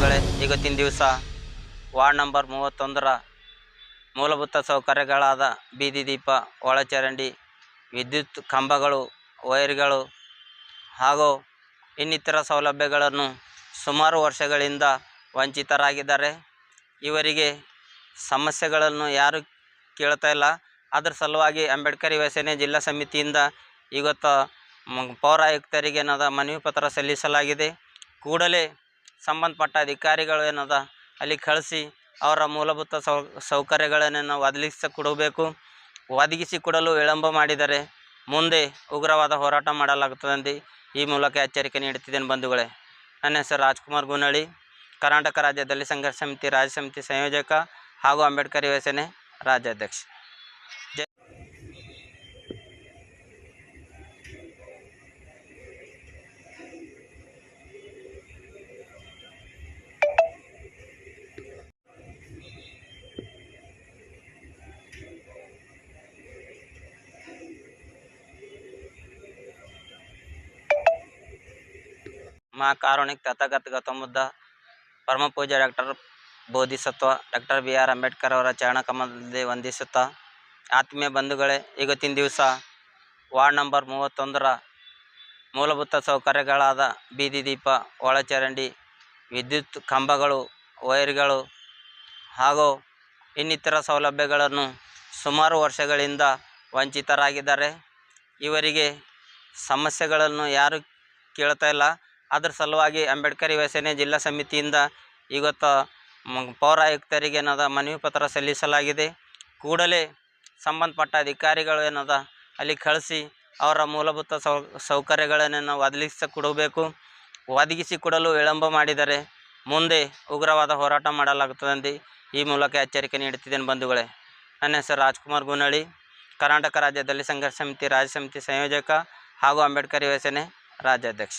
ಇವತ್ತಿನ ದಿವಸ ward number ಮೂವತ್ತೊಂದರ ಮೂಲಭೂತ ಸೌಕರ್ಯಗಳಾದ ಬೀದಿ ದೀಪ, ಒಳಚರಂಡಿ, ವಿದ್ಯುತ್ ಕಂಬಗಳು, ವೈರ್ಗಳು ಹಾಗೂ ಇನ್ನಿತರ ಸೌಲಭ್ಯಗಳನ್ನು ಸುಮಾರು ವರ್ಷಗಳಿಂದ ವಂಚಿತರಾಗಿದ್ದಾರೆ. ಇವರಿಗೆ ಸಮಸ್ಯೆಗಳನ್ನು ಯಾರು ಕೇಳ್ತಾ ಇಲ್ಲ. ಅದರ ಸಲುವಾಗಿ ಅಂಬೇಡ್ಕರ್ ಯುವಸೇನೆ ಜಿಲ್ಲಾ ಸಮಿತಿಯಿಂದ ಇವತ್ತು ಪೌರಾಯುಕ್ತರಿಗೆ ಏನದ ಮನವಿ ಪತ್ರ ಸಲ್ಲಿಸಲಾಗಿದೆ. ಕೂಡಲೇ ಸಂಬಂಧಪಟ್ಟ ಅಧಿಕಾರಿಗಳು ಏನದ, ಅಲ್ಲಿ ಕಳಿಸಿ ಅವರ ಮೂಲಭೂತ ಸೌ ಸೌಕರ್ಯಗಳನ್ನೇನು ಒದಗಿಸಿ ಕೊಡಬೇಕು. ಒದಗಿಸಿ ಕೊಡಲು ವಿಳಂಬ ಮಾಡಿದರೆ ಮುಂದೆ ಉಗ್ರವಾದ ಹೋರಾಟ ಮಾಡಲಾಗುತ್ತದೆ ಈ ಮೂಲಕ ಎಚ್ಚರಿಕೆ ನೀಡುತ್ತಿದ್ದೇನೆ ಬಂಧುಗಳೇ. ನನ್ನ ಹೆಸರು ರಾಜ್ಕುಮಾರ್ ಗುನಳ್ಳಿ ಕರ್ನಾಟಕ ರಾಜ್ಯ ದಲಿತ ಸಂಘರ್ಷ ಸಮಿತಿ ರಾಜ್ಯ ಸಮಿತಿ ಸಂಯೋಜಕ ಹಾಗೂ ಅಂಬೇಡ್ಕರ್ ಯುವ ಸೇನೆ ರಾಜ್ಯಾಧ್ಯಕ್ಷ. ಮಾ ಕಾರುಣಿಕ ತಥಾಗತ ಗೌತಮ ಬುದ್ಧ ಪರಮ ಪೂಜ್ಯ doctor Bodhisattva, doctor B R Ambedkar ಅವರ ಚರಣಕಮಲದಲ್ಲಿ ವಂದಿಸುತ್ತಾ, ಆತ್ಮೀಯ ಬಂಧುಗಳೇ ಇವತ್ತಿನ ದಿವಸ ವಾರ್ಡ್ ನಂಬರ್ ಮೂವತ್ತೊಂದರ ಮೂಲಭೂತ ಸೌಕರ್ಯಗಳಾದ ಬೀದಿ ದೀಪ, ಒಳಚರಂಡಿ, ವಿದ್ಯುತ್ ಕಂಬಗಳು, ವೈರ್ಗಳು ಹಾಗೂ ಇನ್ನಿತರ ಸೌಲಭ್ಯಗಳನ್ನು ಸುಮಾರು ವರ್ಷಗಳಿಂದ ವಂಚಿತರಾಗಿದ್ದಾರೆ. ಇವರಿಗೆ ಸಮಸ್ಯೆಗಳನ್ನು ಯಾರು ಕೇಳ್ತಾ ಇಲ್ಲ. ಅದ್ರ ಸಲುವಾಗಿ ಅಂಬೇಡ್ಕರ್ ಯುವ ಸೇನೆ ಜಿಲ್ಲಾ ಸಮಿತಿಯಿಂದ ಇವತ್ತು ಪೌರಾಯುಕ್ತರಿಗೆ ಏನದ ಮನವಿ ಪತ್ರ ಸಲ್ಲಿಸಲಾಗಿದೆ. ಕೂಡಲೇ ಸಂಬಂಧಪಟ್ಟ ಅಧಿಕಾರಿಗಳು ಏನದ ಅಲ್ಲಿ ಕಳಿಸಿ ಅವರ ಮೂಲಭೂತ ಸೌ, ಸೌಕರ್ಯಗಳನ್ನು ಒದಗಿಸಿ ಕೊಡಬೇಕು. ಒದಗಿಸಿ ಕೊಡಲು ವಿಳಂಬ ಮಾಡಿದರೆ ಮುಂದೆ ಉಗ್ರವಾದ ಹೋರಾಟ ಮಾಡಲಾಗುತ್ತದೆ ಈ ಮೂಲಕ ಎಚ್ಚರಿಕೆ ನೀಡುತ್ತಿದ್ದೇನೆ ಬಂಧುಗಳೇ. ನನ್ನ ಹೆಸರು ರಾಜ್ಕುಮಾರ್ ಗುನಳ್ಳಿ ಕರ್ನಾಟಕ ರಾಜ್ಯದಲ್ಲಿ ಸಂಘರ್ಷ ಸಮಿತಿ ರಾಜ್ಯ ಸಮಿತಿ ಸಂಯೋಜಕ ಹಾಗೂ ಅಂಬೇಡ್ಕರ್ ಯುವ ರಾಜ್ಯಾಧ್ಯಕ್ಷ.